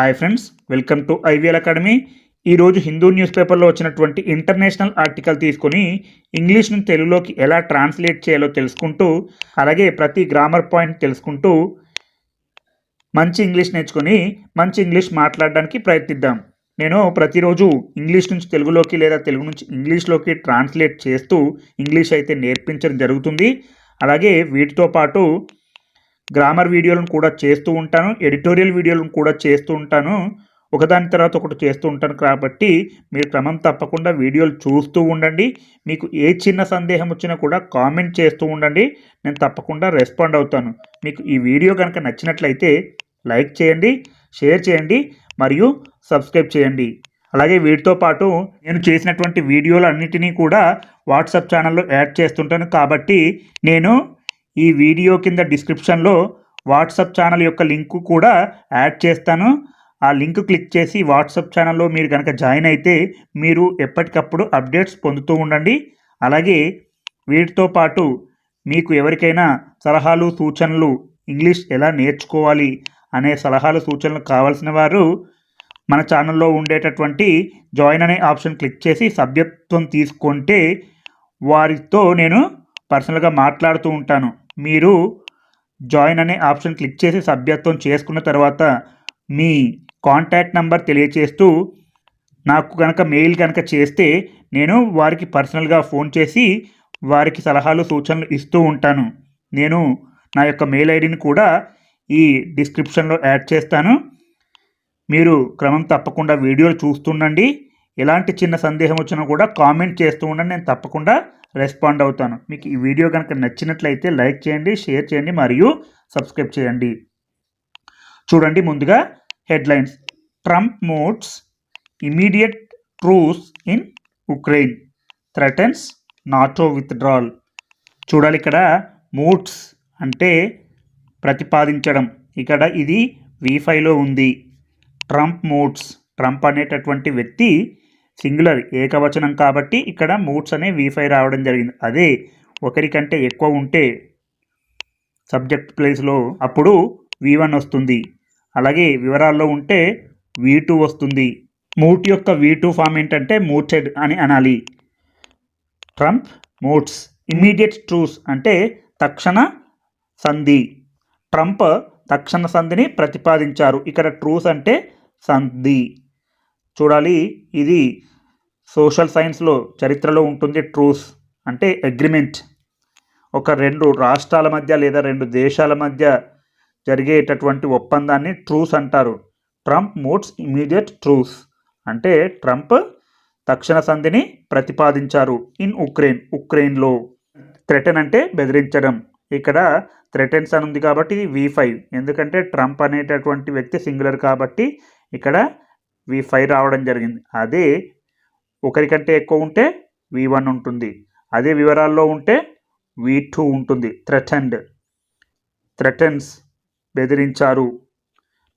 Hi friends welcome to IVL academy. ఈరోజు Hindu news పేపర్లో వచ్చినటువంటి ఇంటర్నేషనల్ ఆర్టికల్ తీసుకొని ఇంగ్లీష్ నుంచి తెలుగులోకి ఎలా ట్రాన్స్లేట్ చేయాలో తెలుసుకుంటూ అలాగే ప్రతి గ్రామర్ పాయింట్ తెలుసుకుంటూ మంచి ఇంగ్లీష్ నేర్చుకొని మంచి ఇంగ్లీష్ మాట్లాడడానికి ప్రయత్నిద్దాం. నేను ప్రతిరోజు ఇంగ్లీష్ నుంచి తెలుగులోకి లేదా తెలుగు నుంచి ఇంగ్లీష్లోకి ట్రాన్స్లేట్ చేస్తూ ఇంగ్లీష్ అయితే నేర్పించడం జరుగుతుంది. అలాగే వీటితో పాటు గ్రామర్ వీడియోలను కూడా చేస్తూ ఉంటాను ఎడిటోరియల్ వీడియోలను కూడా చేస్తూ ఉంటాను. ఒకదాని తర్వాత ఒకటి చేస్తూ ఉంటాను కాబట్టి మీరు క్రమం తప్పకుండా వీడియోలు చూస్తూ ఉండండి. మీకు ఏ చిన్న సందేహం వచ్చినా కూడా కామెంట్ చేస్తూ ఉండండి. నేను తప్పకుండా రెస్పాండ్ అవుతాను. మీకు ఈ వీడియో కనుక నచ్చినట్లయితే లైక్ చేయండి షేర్ చేయండి మరియు సబ్స్క్రైబ్ చేయండి. అలాగే వీటితో పాటు నేను చేసినటువంటి వీడియోలు అన్నిటినీ కూడా వాట్సాప్ ఛానల్లో యాడ్ చేస్తుంటాను కాబట్టి నేను ఈ వీడియో కింద డిస్క్రిప్షన్లో వాట్సాప్ ఛానల్ యొక్క లింక్ కూడా యాడ్ చేస్తాను. ఆ లింక్ క్లిక్ చేసి వాట్సాప్ ఛానల్లో మీరు కనుక జాయిన్ అయితే మీరు ఎప్పటికప్పుడు అప్డేట్స్ పొందుతూ ఉండండి. అలాగే వీటితో పాటు మీకు ఎవరికైనా సలహాలు సూచనలు ఇంగ్లీష్ ఎలా నేర్చుకోవాలి అనే సలహాలు సూచనలు కావాల్సిన వారు మన ఛానల్లో ఉండేటటువంటి జాయిన్ అనే ఆప్షన్ క్లిక్ చేసి సభ్యత్వం తీసుకుంటే వారితో నేను పర్సనల్గా మాట్లాడుతూ ఉంటాను. మీరు జాయిన్ అనే ఆప్షన్ క్లిక్ చేసి సభ్యత్వం చేసుకున్న తర్వాత మీ కాంటాక్ట్ నంబర్ తెలియచేస్తూ నాకు కనుక మెయిల్ కనుక చేస్తే నేను వారికి పర్సనల్గా ఫోన్ చేసి వారికి సలహాలు సూచనలు ఇస్తూ ఉంటాను. నేను నా యొక్క మెయిల్ ఐడిని కూడా ఈ డిస్క్రిప్షన్లో యాడ్ చేస్తాను. మీరు క్రమం తప్పకుండా వీడియోలు చూస్తుండండి. ఎలాంటి చిన్న సందేహం వచ్చినా కూడా కామెంట్ చేస్తూ ఉండండి. నేను తప్పకుండా రెస్పాండ్ అవుతాను. మీకు ఈ వీడియో కనుక నచ్చినట్లయితే లైక్ చేయండి షేర్ చేయండి మరియు సబ్స్క్రైబ్ చేయండి. చూడండి ముందుగా headlines. Trump moots immediate truce in Ukraine. Threatens NATO withdrawal. చూడాలి ఇక్కడ మూడ్స్ అంటే ప్రతిపాదించడం. ఇక్కడ ఇది వీఫైలో ఉంది. Trump moods. ట్రంప్ అనేటటువంటి వ్యక్తి సింగులర్ ఏకవచనం కాబట్టి ఇక్కడ మూడ్స్ అనే వీఫై రావడం జరిగింది. అదే ఒకరికంటే ఎక్కువ ఉంటే సబ్జెక్ట్ ప్లేస్లో అప్పుడు వి వన్ వస్తుంది. అలాగే వివరాల్లో ఉంటే వి టూ వస్తుంది. మూట్ యొక్క వి టూ ఫామ్ ఏంటంటే మూటెడ్ అని అనాలి. ట్రంప్ మూట్స్ ఇమ్మీడియట్ ట్రూస్ అంటే తక్షణ సంధి. ట్రంప్ తక్షణ సంధిని ప్రతిపాదించారు. ఇక్కడ ట్రూస్ అంటే సంధి. చూడాలి. ఇది సోషల్ సైన్స్లో చరిత్రలో ఉంటుంది. ట్రూస్ అంటే అగ్రిమెంట్. ఒక రెండు రాష్ట్రాల మధ్య లేదా రెండు దేశాల మధ్య జరిగేటటువంటి ఒప్పందాన్ని ట్రూస్ అంటారు. ట్రంప్ మూడ్స్ ఇమీడియట్ ట్రూస్ అంటే ట్రంప్ తక్షణ సంధిని ప్రతిపాదించారు ఇన్ ఉక్రెయిన్. ఉక్రెయిన్లో థ్రెటన్ అంటే బెదిరించడం. ఇక్కడ థ్రెటన్స్ అని ఉంది కాబట్టి ఇది వి ఫైవ్. ఎందుకంటే ట్రంప్ అనేటటువంటి వ్యక్తి సింగులర్ కాబట్టి ఇక్కడ వి ఫైవ్ రావడం జరిగింది. అదే ఒకరికంటే ఎక్కువ ఉంటే వి వన్ ఉంటుంది. అదే వివరాల్లో ఉంటే వి టూ ఉంటుంది. థ్రెటన్డ్ థ్రెటన్స్ బెదిరించారు.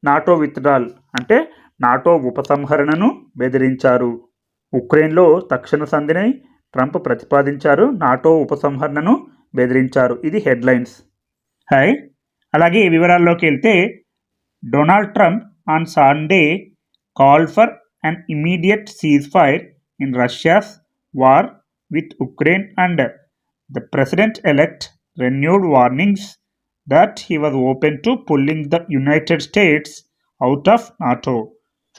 నాటో విత్డ్రాల్ అంటే నాటో ఉపసంహరణను బెదిరించారు. ఉక్రెయిన్లో తక్షణ సంధిని ట్రంప్ ప్రతిపాదించారు. నాటో ఉపసంహరణను బెదిరించారు. ఇది హెడ్లైన్స్. హాయ్ అలాగే వివరాల్లోకి వెళ్తే Donald Trump on Sunday call for an immediate ceasefire in Russia's war with Ukraine and the president elect renewed warnings that he was open to pulling the United States out of NATO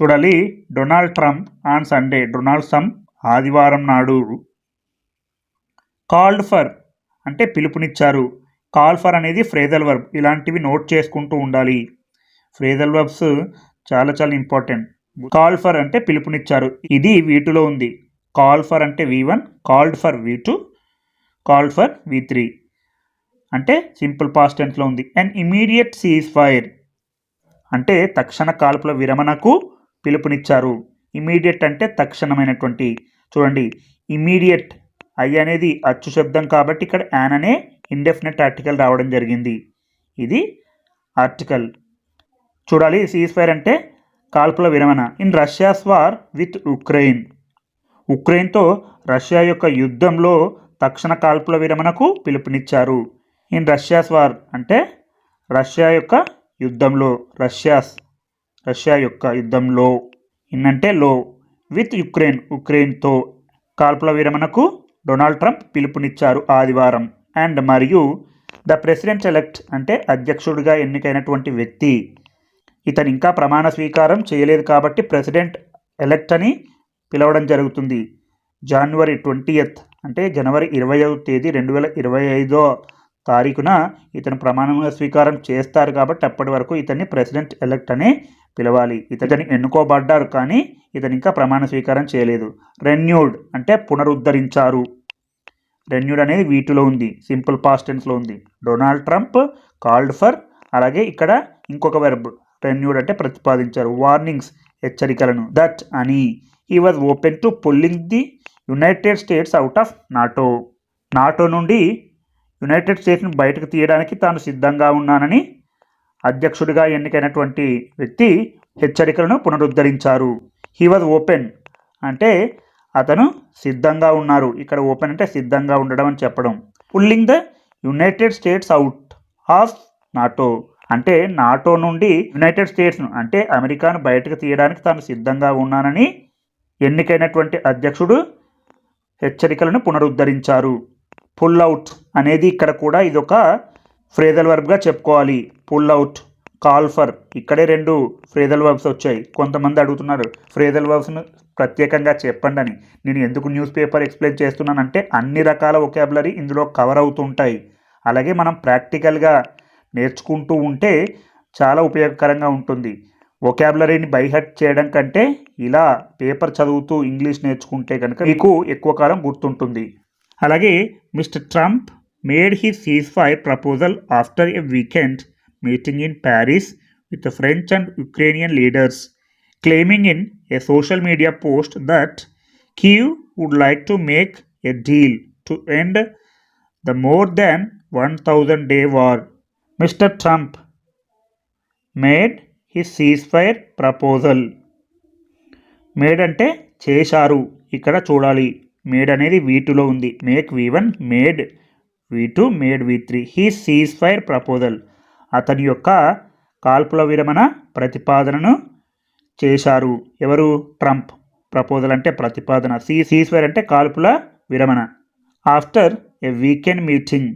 చూడాలి Donald Trump on Sunday Donald Trump ఆదివారం నాడు called for అంటే పిలుపునిచ్చారు. Call for అనేది phrasal verb ఇలాంటివి note చేసుకుంటూ ఉండాలి. Phrasal verbs చాలా చాలా ఇంపార్టెంట్ కాల్ ఫర్ అంటే పిలుపునిచ్చారు. ఇది వీటిలో ఉంది. కాల్ ఫర్ అంటే V one called for V two called for V three. అంటే సింపుల్ పాస్ట్ టెన్స్లో ఉంది. అండ్ ఇమీడియట్ సీజ్ ఫైర్ అంటే తక్షణ కాల్పుల విరమణకు పిలుపునిచ్చారు. ఇమీడియట్ అంటే తక్షణమైనటువంటి. చూడండి ఇమీడియట్ ఐ అనేది అచ్చు శబ్దం కాబట్టి ఇక్కడ యాన్ అనే ఇండెఫినెట్ ఆర్టికల్ రావడం జరిగింది. ఇది ఆర్టికల్ చూడాలి సీజ్ ఫైర్ అంటే కాల్పుల విరమణ. In Russia's war with Ukraine ఉక్రెయిన్తో Russia యొక్క యుద్ధంలో తక్షణ కాల్పుల విరమణకు పిలుపునిచ్చారు. ఇన్ రష్యాస్ వార్ అంటే రష్యా యొక్క యుద్ధంలో. రష్యాస్ రష్యా యొక్క యుద్ధంలో. ఇన్ అంటే లో. విత్ యుక్రెయిన్ ఉక్రెయిన్తో కాల్పుల విరమణకు డొనాల్డ్ ట్రంప్ పిలుపునిచ్చారు ఆదివారం. అండ్ మరియు ద ప్రెసిడెంట్ ఎలెక్ట్ అంటే అధ్యక్షుడిగా ఎన్నికైనటువంటి వ్యక్తి. ఇతను ఇంకా ప్రమాణ స్వీకారం చేయలేదు కాబట్టి ప్రెసిడెంట్ ఎలెక్ట్ అని పిలవడం జరుగుతుంది. జనవరి ట్వంటీయత్ అంటే జనవరి ఇరవై తేదీ రెండు వేల ఇరవై ఐదో తారీఖున ఇతను ప్రమాణ స్వీకారం చేస్తారు కాబట్టి అప్పటి వరకు ఇతన్ని ప్రెసిడెంట్ ఎలెక్ట్ అనే పిలవాలి. ఇతని ఎన్నుకోబడ్డారు కానీ ఇతను ఇంకా ప్రమాణ స్వీకారం చేయలేదు. రెన్యూడ్ అంటే పునరుద్ధరించారు. రెన్యూడ్ అనేది వీటిలో ఉంది. సింపుల్ పాస్టెన్స్లో ఉంది. డొనాల్డ్ ట్రంప్ కాల్డ్ ఫర్ అలాగే ఇక్కడ ఇంకొక వెర్బ్ టెన్యూడ్ అంటే ప్రతిపాదించారు. వార్నింగ్స్ హెచ్చరికలను. దట్ అని. ఈ was open to pulling the United States out of NATO NATO నుండి యునైటెడ్ స్టేట్స్ని బయటకు తీయడానికి తాను సిద్ధంగా ఉన్నానని అధ్యక్షుడిగా ఎన్నికైనటువంటి వ్యక్తి హెచ్చరికలను పునరుద్ధరించారు. హీ వాజ్ ఓపెన్ అంటే అతను సిద్ధంగా ఉన్నారు. ఇక్కడ ఓపెన్ అంటే సిద్ధంగా ఉండడం అని చెప్పడం. Pulling the United States out of NATO అంటే నాటో నుండి యునైటెడ్ స్టేట్స్ను అంటే అమెరికాను బయటకు తీయడానికి తాను సిద్ధంగా ఉన్నానని ఎన్నికైనటువంటి అధ్యక్షుడు హెచ్చరికలను పునరుద్ధరించారు. పుల్ అవుట్ అనేది ఇక్కడ కూడా ఇదొక ఫ్రేజల్ వర్బ్గా చెప్పుకోవాలి. పుల్ అవుట్ కాల్ ఫర్ ఇక్కడే రెండు ఫ్రేజల్ వర్బ్స్ వచ్చాయి. కొంతమంది అడుగుతున్నారు ఫ్రేజల్ వర్బ్స్ను ప్రత్యేకంగా చెప్పండి అని నేను ఎందుకు న్యూస్ పేపర్ ఎక్స్ప్లెయిన్ చేస్తున్నానంటే అన్ని రకాల ఒకాబులరీ ఇందులో కవర్ అవుతుంటాయి. అలాగే మనం ప్రాక్టికల్గా నేర్చుకుంటూ ఉంటే చాలా ఉపయోగకరంగా ఉంటుంది. ఒకాబులరీని బైహట్ చేయడం కంటే ఇలా పేపర్ చదువుతూ ఇంగ్లీష్ నేర్చుకుంటే కనుక మీకు ఎక్కువ కాలం గుర్తుంటుంది. అలాగే Mr Trump made he ceasefire proposal after a weekend meeting in Paris with French and Ukrainian leaders claiming in a social media post that Kyiv would like to make a deal to end the more than one thousand day war. Mr Trump made his ceasefire proposal. Made అంటే చేశారు. ఇక్కడ చూడాలి. Made అనేది వీటిలో ఉంది. Make V one made V two made V three. He ceasefire proposal. అతని యొక్క కాల్పుల విరమణ ప్రతిపాదనను చేశారు. ఎవరు? ట్రంప్. ప్రపోజల్ అంటే ప్రతిపాదన. సీ సీజ్ ఫైర్ అంటే కాల్పుల విరమణ. After a weekend meeting.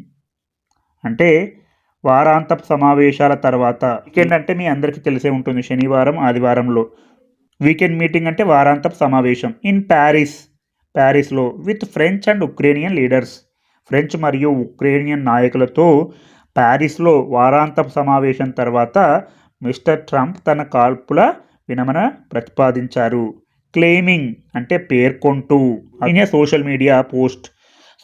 అంటే వారాంతపు సమావేశాల తర్వాత వీకెండ్ అంటే మీ అందరికీ తెలిసే ఉంటుంది శనివారం ఆదివారంలో. వీకెండ్ మీటింగ్ అంటే వారాంతపు సమావేశం. In Paris ప్యారిస్లో with French and Ukrainian leaders. French మరియు ఉక్రేనియన్ నాయకులతో ప్యారిస్లో వారాంతపు సమావేశం తర్వాత మిస్టర్ ట్రంప్ తన కాల్పుల వినమన ప్రతిపాదించారు. క్లెయిమింగ్ అంటే పేర్కొంటూ. In a social media post.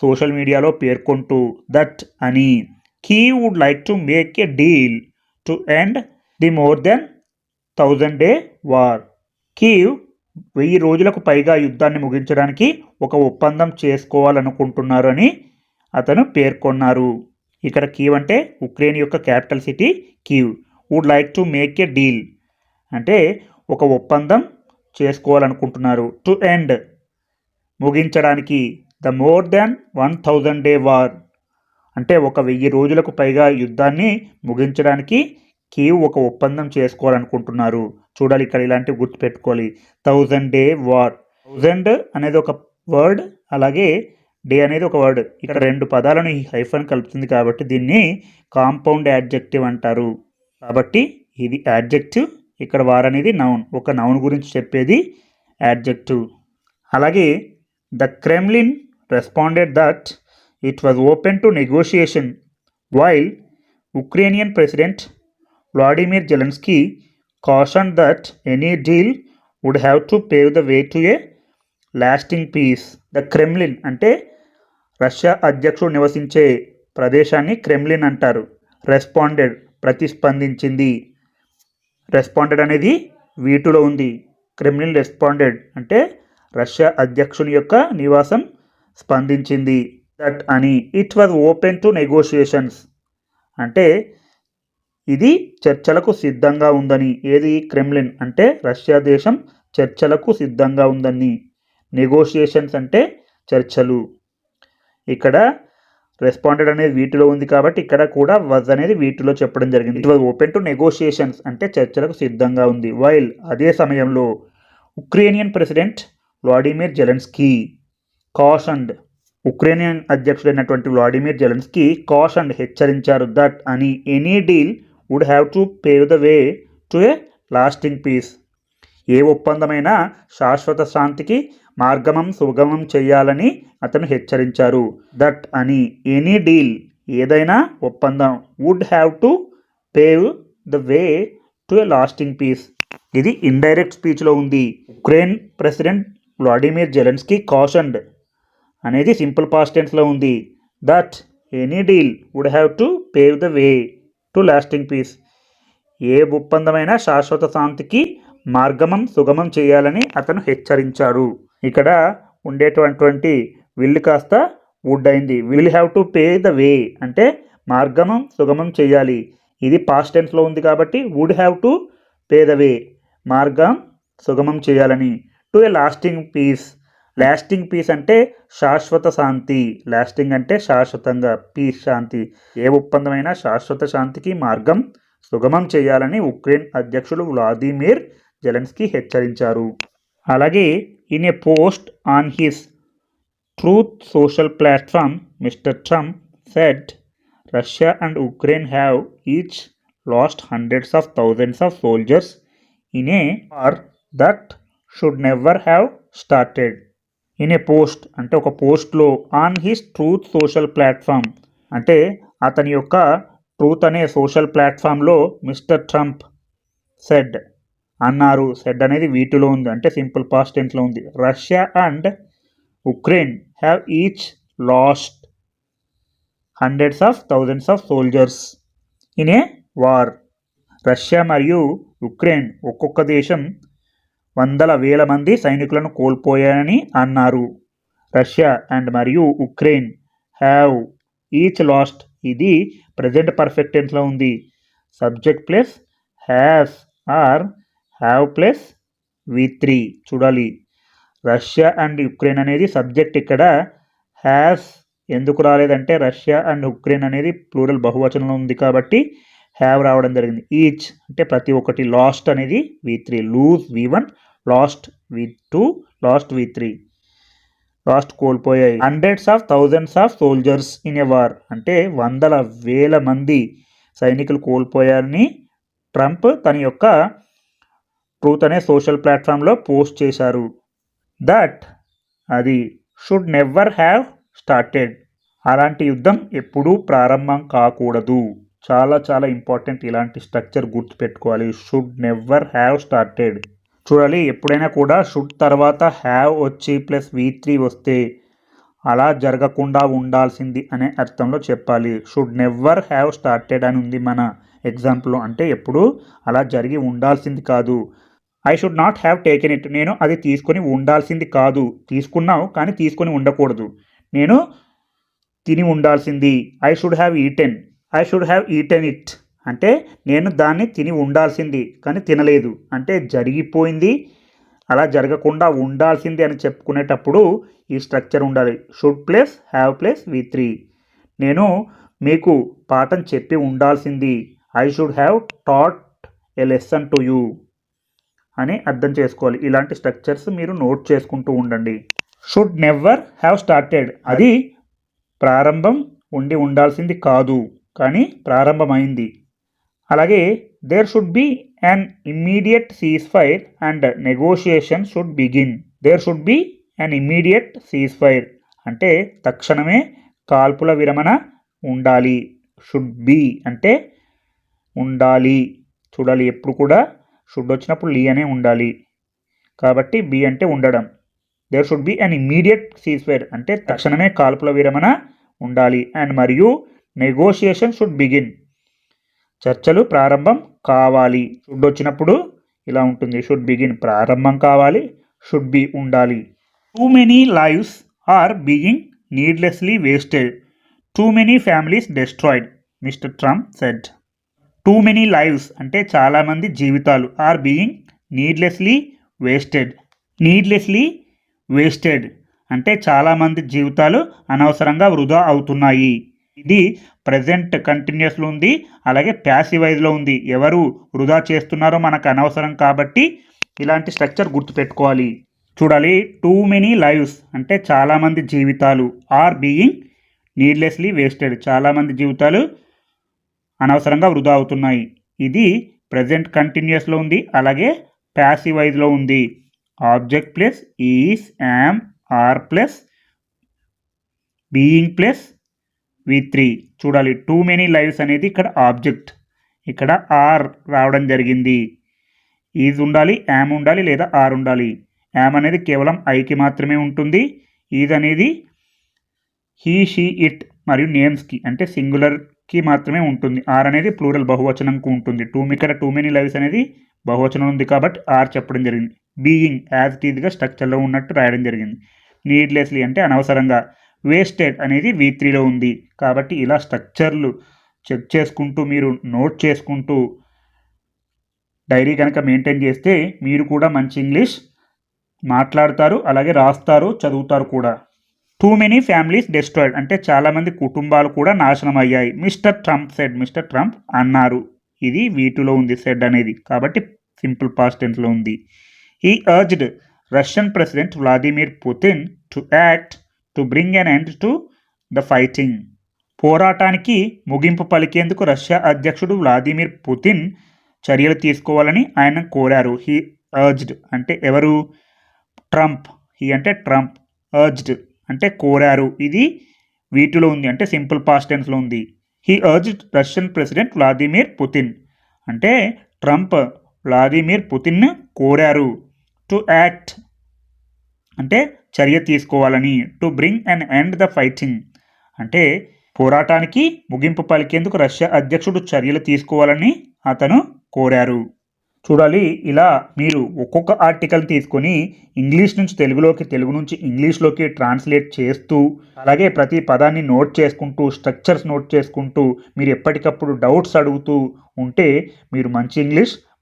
Social మీడియాలో పేర్కొంటూ. దట్ అని. Kyiv would like to make a deal to end the more than thousand day war Kyiv వెయ్యి రోజులకు పైగా యుద్ధాన్ని ముగించడానికి ఒక ఒప్పందం చేసుకోవాలనుకుంటున్నారు అని అతను పేర్కొన్నారు. ఇక్కడ కీవ్ అంటే ఉక్రెయిన్ యొక్క capital city Kyiv would like to make a deal అంటే ఒక ఒప్పందం చేసుకోవాలనుకుంటున్నారు. టు ఎండ్ ముగించడానికి the more than one thousand day war అంటే ఒక వెయ్యి రోజులకు పైగా యుద్ధాన్ని ముగించడానికి కీవ్ ఒక ఒప్పందం చేసుకోవాలనుకుంటున్నారు. చూడాలి ఇక్కడ ఇలాంటివి గుర్తుపెట్టుకోవాలి. Thousand day war. థౌజండ్ అనేది ఒక వర్డ్ అలాగే డే అనేది ఒక వర్డ్. ఇక్కడ రెండు పదాలను ఈ హైఫన్ కలుపుతుంది కాబట్టి దీన్ని కాంపౌండ్ యాడ్జెక్టివ్ అంటారు. కాబట్టి ఇది యాడ్జెక్టివ్. ఇక్కడ వార్ అనేది నౌన్. ఒక నౌన్ గురించి చెప్పేది యాడ్జెక్టివ్. అలాగే the Kremlin responded that it was open to negotiation while Ukrainian president Volodymyr Zelensky cautioned that any deal would have to pave the way to a lasting peace the Kremlin అంటే Russia అధ్యక్షుడు నివసించే ప్రదేశాన్ని Kremlin అంటారు. Responded ప్రతిస్పందించింది. Responded అనేది వీటిలో ఉంది. Kremlin responded అంటే Russia అధ్యక్షుని యొక్క నివాసం స్పందించింది. దట్ అని. It was open to negotiations అంటే ఇది చర్చలకు సిద్ధంగా ఉందని. ఏది? క్రెమ్లిన్ అంటే రష్యా దేశం చర్చలకు సిద్ధంగా ఉందని. నెగోషియేషన్స్ అంటే చర్చలు. ఇక్కడ రెస్పాండెడ్ అనేది వీటిలో ఉంది కాబట్టి ఇక్కడ కూడా వజ్ అనేది వీటిలో చెప్పడం జరిగింది. It was open to negotiations అంటే చర్చలకు సిద్ధంగా ఉంది. వైల్ అదే సమయంలో Ukrainian president Volodymyr Zelensky cautioned Ukrainian అధ్యక్షుడైనటువంటి Volodymyr Zelensky and హెచ్చరించారు దట్ అని any deal would have to pave the way to a lasting peace. ఏ ఒప్పందమైనా శాశ్వత శాంతికి మార్గమం సుగమం చేయాలని అతను హెచ్చరించారు. దట్ అని ఎనీ డీల్ ఏదైనా ఒప్పందం would have to pave the way to a lasting peace. ఇది ఇండైరెక్ట్ స్పీచ్లో ఉంది. Ukraine president Volodymyr Zelensky cautioned అనేది సింపుల్ పాస్ట్ టెన్స్లో ఉంది. That any deal would have to pave the way to lasting peace ఏ ఒప్పందమైన శాశ్వత శాంతికి మార్గమం సుగమం చేయాలని అతను హెచ్చరించాడు. ఇక్కడ ఉండేటటువంటి విల్లు కాస్త వుడ్ అయింది. Will have to pave the way అంటే మార్గమం సుగమం చేయాలి. ఇది పాస్ట్ టెన్స్లో ఉంది కాబట్టి would have to pave the way మార్గం సుగమం చేయాలని. To a lasting peace lasting peace అంటే శాశ్వత శాంతి. లాస్టింగ్ అంటే శాశ్వతంగా పీస్ శాంతి. ఏ ఒప్పందమైనా శాశ్వత శాంతికి మార్గం సుగమం చేయాలని ఉక్రెయిన్ అధ్యక్షులు వ్లాదిమిర్ జెలెన్స్కీ హెచ్చరించారు. అలాగే in a post on his Truth Social platform Mr Trump said Russia and Ukraine have each lost hundreds of thousands of soldiers. In a war that should never have started. In a post అంటే ఒక పోస్ట్లో on his Truth Social platform. అంటే అతని యొక్క Truth అనే social ప్లాట్ఫామ్లో mister Trump said అన్నారు. Said అనేది వీటిలో ఉంది అంటే సింపుల్ పాస్ట్ టెన్స్లో ఉంది. Russia and Ukraine have each lost hundreds of thousands of soldiers in a war Russia మరియు ఉక్రెయిన్ ఒక్కొక్క దేశం వందల వేల మంది సైనికులను కోల్పోయాయని అన్నారు. రష్యా అండ్ మరియు ఉక్రెయిన్ హ్యావ్ ఈచ్ లాస్ట్ ఇది ప్రజెంట్ పర్ఫెక్ట్ టెన్స్లో ఉంది. Subject plus has or have plus V three చూడాలి. రష్యా అండ్ యుక్రెయిన్ అనేది సబ్జెక్ట్ ఇక్కడ హ్యాస్ ఎందుకు రాలేదంటే రష్యా అండ్ ఉక్రెయిన్ అనేది ప్లూరల్ బహువచనంలో ఉంది కాబట్టి హ్యావ్ రావడం జరిగింది. ఈచ్ అంటే ప్రతి ఒక్కటి లాస్ట్ అనేది V three lose V one lost V two lost V three lost కోల్పోయాయి. Hundreds of thousands of soldiers in a war అంటే వందల వేల మంది సైనికులు కోల్పోయారని ట్రంప్ తన యొక్క ట్రూత్ అనే సోషల్ ప్లాట్ఫామ్లో పోస్ట్ చేశారు. దట్ అది షుడ్ నెవర్ హ్యావ్ స్టార్టెడ్ అలాంటి యుద్ధం ఎప్పుడూ ప్రారంభం కాకూడదు. చాలా చాలా ఇంపార్టెంట్ ఇలాంటి స్ట్రక్చర్ గుర్తుపెట్టుకోవాలి. షుడ్ నెవర్ హ్యావ్ స్టార్టెడ్ చూడాలి ఎప్పుడైనా కూడా షుడ్ తర్వాత హ్యావ్ వచ్చి ప్లస్ వి త్రీ వస్తే అలా జరగకుండా ఉండాల్సింది అనే అర్థంలో చెప్పాలి. షుడ్ నెవర్ హ్యావ్ స్టార్టెడ్ అని ఉంది మన ఎగ్జాంపుల్ అంటే ఎప్పుడు అలా జరిగి ఉండాల్సింది కాదు. I should not have taken it నేను అది తీసుకొని ఉండాల్సింది కాదు. తీసుకున్నావు కానీ తీసుకొని ఉండకూడదు. నేను తిని ఉండాల్సింది. I should have eaten I should have eaten it అంటే నేను దాన్ని తిని ఉండాల్సింది కానీ తినలేదు. అంటే జరిగిపోయింది. అలా జరగకుండా ఉండాల్సింది అని చెప్పుకునేటప్పుడు ఈ స్ట్రక్చర్ ఉండాలి. Should plus have plus V three నేను మీకు పాఠం చెప్పి ఉండాల్సింది. I should have taught a lesson to you అని అర్థం చేసుకోవాలి. ఇలాంటి స్ట్రక్చర్స్ మీరు నోట్ చేసుకుంటూ ఉండండి. షుడ్ నెవర్ హ్యావ్ స్టార్టెడ్ అది ప్రారంభం ఉండి ఉండాల్సింది కాదు. కానీ ప్రారంభమైంది. అలాగే there should be an immediate ceasefire and negotiation should begin there should be an immediate ceasefire అంటే తక్షణమే కాల్పుల విరమణ ఉండాలి. షుడ్ బి అంటే ఉండాలి. చూడాలి ఎప్పుడు కూడా షుడ్ వచ్చినప్పుడు లీ అనే ఉండాలి. కాబట్టి బి అంటే ఉండడం. There should be an immediate ceasefire అంటే తక్షణమే కాల్పుల విరమణ ఉండాలి. అండ్ మరియు నెగోషియేషన్ షుడ్ బిగిన్ చర్చలు ప్రారంభం కావాలి. షుడ్ వచ్చినప్పుడు ఇలా ఉంటుంది. షుడ్ బిగిన్ ప్రారంభం కావాలి. షుడ్ బి ఉండాలి. Too many lives are being needlessly wasted too many families destroyed Mr Trump said too many lives అంటే చాలామంది జీవితాలు are being needlessly wasted needlessly wasted అంటే చాలామంది జీవితాలు అనవసరంగా వృధా అవుతున్నాయి. ఇది ప్రజెంట్ కంటిన్యూస్లో ఉంది అలాగే ప్యాసివైజ్లో ఉంది. ఎవరు వృధా చేస్తున్నారో మనకు అనవసరం కాబట్టి ఇలాంటి స్ట్రక్చర్ గుర్తుపెట్టుకోవాలి. చూడాలి టూ మెనీ లైవ్స్ అంటే చాలామంది జీవితాలు ఆర్ బీయింగ్ నీడ్లెస్లీ వేస్టెడ్ చాలామంది జీవితాలు అనవసరంగా వృధా అవుతున్నాయి. ఇది ప్రజెంట్ కంటిన్యూస్లో ఉంది అలాగే ప్యాసివైజ్లో ఉంది. Object plus is am are plus being plus V three. చూడాలి. టూ మెనీ లైవ్స్ అనేది ఇక్కడ ఆబ్జెక్ట్. ఇక్కడ ఆర్ రావడం జరిగింది. ఈజ్ ఉండాలి యామ్ ఉండాలి లేదా ఆర్ ఉండాలి. యామ్ అనేది కేవలం ఐకి మాత్రమే ఉంటుంది. ఈజ్ అనేది హీ షీ ఇట్ మరియు నేమ్స్కి అంటే సింగులర్కి మాత్రమే ఉంటుంది. ఆర్ అనేది ప్లూరల్ బహువచనంకు ఉంటుంది. టూ ఇక్కడ టూ మెనీ లైవ్స్ అనేది బహువచనం ఉంది కాబట్టి ఆర్ చెప్పడం జరిగింది. బీయింగ్ యాజ్ ఇట్ ఈజ్గా స్ట్రక్చర్లో ఉన్నట్టు రాయడం జరిగింది. నీడ్లెస్లీ అంటే అనవసరంగా. వేస్టెడ్ అనేది వి త్రీలో ఉంది. కాబట్టి ఇలా స్ట్రక్చర్లు చెక్ చేసుకుంటూ మీరు నోట్ చేసుకుంటూ డైరీ కనుక మెయింటైన్ చేస్తే మీరు కూడా మంచి ఇంగ్లీష్ మాట్లాడతారు అలాగే రాస్తారు చదువుతారు కూడా. టూ మెనీ ఫ్యామిలీస్ డెస్ట్రాయిడ్ అంటే చాలామంది కుటుంబాలు కూడా నాశనం అయ్యాయి. Mr Trump said Mr Trump అన్నారు. ఇది వీటిలో ఉంది సెడ్ అనేది. కాబట్టి సింపుల్ పాస్ట్ టెన్స్లో ఉంది. ఈ urged Russian president Vladimir Putin to act to bring an end to the fighting పోరాటానికి ముగింపు పలికేందుకు రష్యా అధ్యక్షుడు వ్లాదిమిర్ పుతిన్ చర్యలు తీసుకోవాలని ఆయన కోరారు. హీ అర్జ్డ్ అంటే ఎవరు? ట్రంప్ హీ అంటే ట్రంప్ అర్జ్డ్ అంటే కోరారు. ఇది వీటిలో ఉంది. అంటే సింపుల్ పాస్ట్ టెన్స్లో ఉంది. He urged Russian president Vladimir Putin అంటే ట్రంప్ వ్లాదిమిర్ పుతిన్ కోరారు. టు యాక్ట్ అంటే చర్య తీసుకోవాలని to bring an end the fighting అంటే పోరాటానికి ముగింపు పలికేందుకు రష్యా అధ్యక్షుడు చర్యలు తీసుకోవాలని అతను కోరారు. చూడాలి ఇలా మీరు ఒక్కొక్క ఆర్టికల్ తీసుకొని ఇంగ్లీష్ నుంచి తెలుగులోకి తెలుగు నుంచి ఇంగ్లీష్లోకి ట్రాన్స్లేట్ చేస్తూ అలాగే ప్రతి పదాన్ని నోట్ చేసుకుంటూ స్ట్రక్చర్స్ నోట్ చేసుకుంటూ మీరు ఎప్పటికప్పుడు డౌట్స్ అడుగుతూ ఉంటే మీరు మంచి ఇంగ్లీష్